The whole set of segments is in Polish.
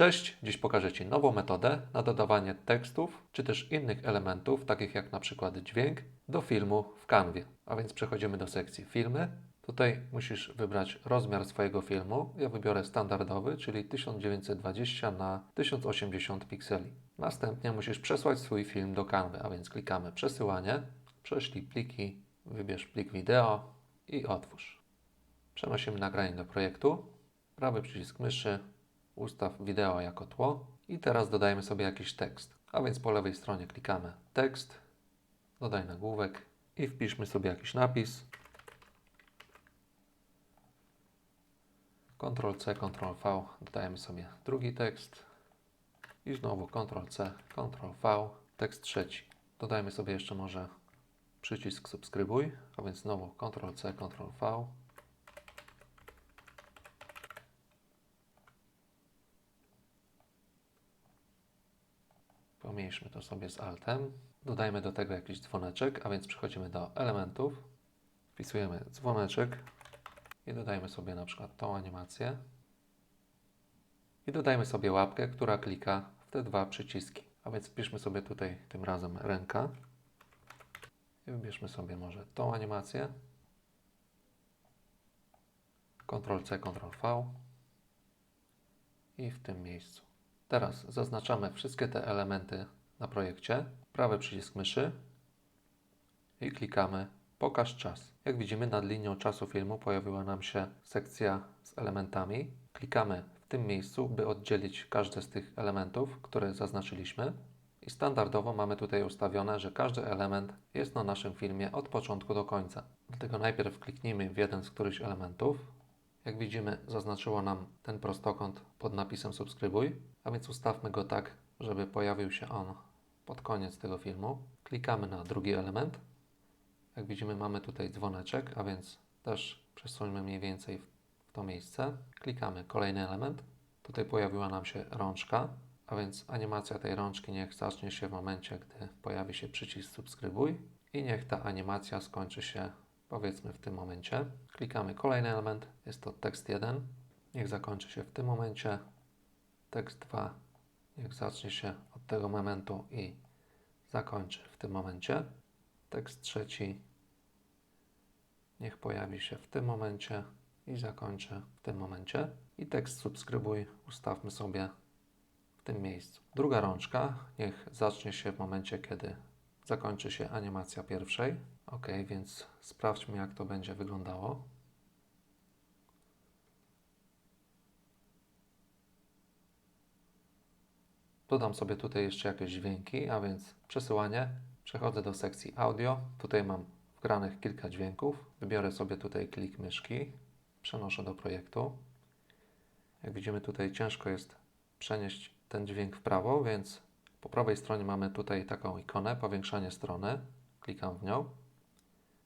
Cześć, dziś pokażę Ci nową metodę na dodawanie tekstów czy też innych elementów, takich jak na przykład dźwięk, do filmu w Canwie. A więc przechodzimy do sekcji filmy. Tutaj musisz wybrać rozmiar swojego filmu. Ja wybiorę standardowy, czyli 1920 na 1080 pikseli. Następnie musisz przesłać swój film do Canwy, a więc klikamy przesyłanie, prześlij pliki, wybierz plik wideo i otwórz. Przenosimy nagranie do projektu. Prawy przycisk myszy, ustaw wideo jako tło i teraz dodajemy sobie jakiś tekst. A więc po lewej stronie klikamy tekst, dodaj nagłówek i wpiszmy sobie jakiś napis. Ctrl-C, Ctrl-V, dodajemy sobie drugi tekst i znowu Ctrl-C, Ctrl-V, tekst trzeci. Dodajmy sobie jeszcze może przycisk subskrybuj, a więc znowu Ctrl-C, Ctrl-V, Pomniejszmy to sobie z Altem. Dodajmy do tego jakiś dzwoneczek, a więc przechodzimy do elementów. Wpisujemy dzwoneczek i dodajmy sobie na przykład tą animację. I dodajmy sobie łapkę, która klika w te dwa przyciski. A więc wpiszmy sobie tutaj tym razem ręka. I wybierzmy sobie może tą animację. Ctrl-C, Ctrl-V. I w tym miejscu. Teraz zaznaczamy wszystkie te elementy na projekcie. Prawy przycisk myszy i klikamy Pokaż czas. Jak widzimy nad linią czasu filmu pojawiła nam się sekcja z elementami. Klikamy w tym miejscu, by oddzielić każdy z tych elementów, które zaznaczyliśmy. I standardowo mamy tutaj ustawione, że każdy element jest na naszym filmie od początku do końca. Dlatego najpierw kliknijmy w jeden z którychś elementów. Jak widzimy, zaznaczyło nam ten prostokąt pod napisem subskrybuj, a więc ustawmy go tak, żeby pojawił się on pod koniec tego filmu. Klikamy na drugi element. Jak widzimy, mamy tutaj dzwoneczek, a więc też przesuńmy mniej więcej w to miejsce. Klikamy kolejny element. Tutaj pojawiła nam się rączka, a więc animacja tej rączki niech zacznie się w momencie, gdy pojawi się przycisk subskrybuj i niech ta animacja skończy się powiedzmy w tym momencie. Klikamy kolejny element, jest to tekst 1. Niech zakończy się w tym momencie. Tekst 2 niech zacznie się od tego momentu i zakończy w tym momencie. Tekst trzeci niech pojawi się w tym momencie i zakończy w tym momencie. I tekst subskrybuj ustawmy sobie w tym miejscu. Druga rączka niech zacznie się w momencie, kiedy zakończy się animacja pierwszej. Ok, więc sprawdźmy, jak to będzie wyglądało. Dodam sobie tutaj jeszcze jakieś dźwięki, a więc przesyłanie. Przechodzę do sekcji audio. Tutaj mam wgranych kilka dźwięków. Wybiorę sobie tutaj klik myszki. Przenoszę do projektu. Jak widzimy tutaj ciężko jest przenieść ten dźwięk w prawo, więc po prawej stronie mamy tutaj taką ikonę, powiększanie strony. Klikam w nią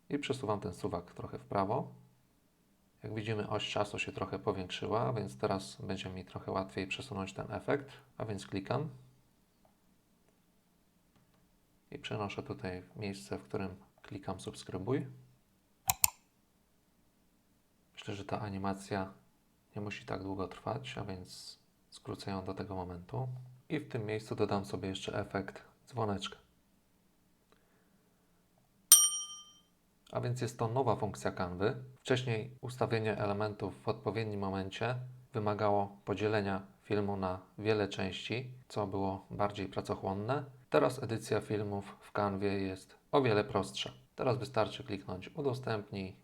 i przesuwam ten suwak trochę w prawo. Jak widzimy, oś czasu się trochę powiększyła, więc teraz będzie mi trochę łatwiej przesunąć ten efekt, a więc klikam i przenoszę tutaj miejsce, w którym klikam subskrybuj. Myślę, że ta animacja nie musi tak długo trwać, a więc skrócę ją do tego momentu. I w tym miejscu dodam sobie jeszcze efekt dzwoneczka. A więc jest to nowa funkcja Canvy. Wcześniej ustawienie elementów w odpowiednim momencie wymagało podzielenia filmu na wiele części, co było bardziej pracochłonne. Teraz edycja filmów w Canwie jest o wiele prostsza. Teraz wystarczy kliknąć udostępnij,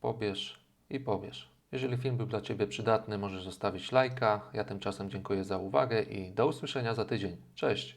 pobierz i pobierz. Jeżeli film był dla Ciebie przydatny, możesz zostawić lajka. Ja tymczasem dziękuję za uwagę i do usłyszenia za tydzień. Cześć!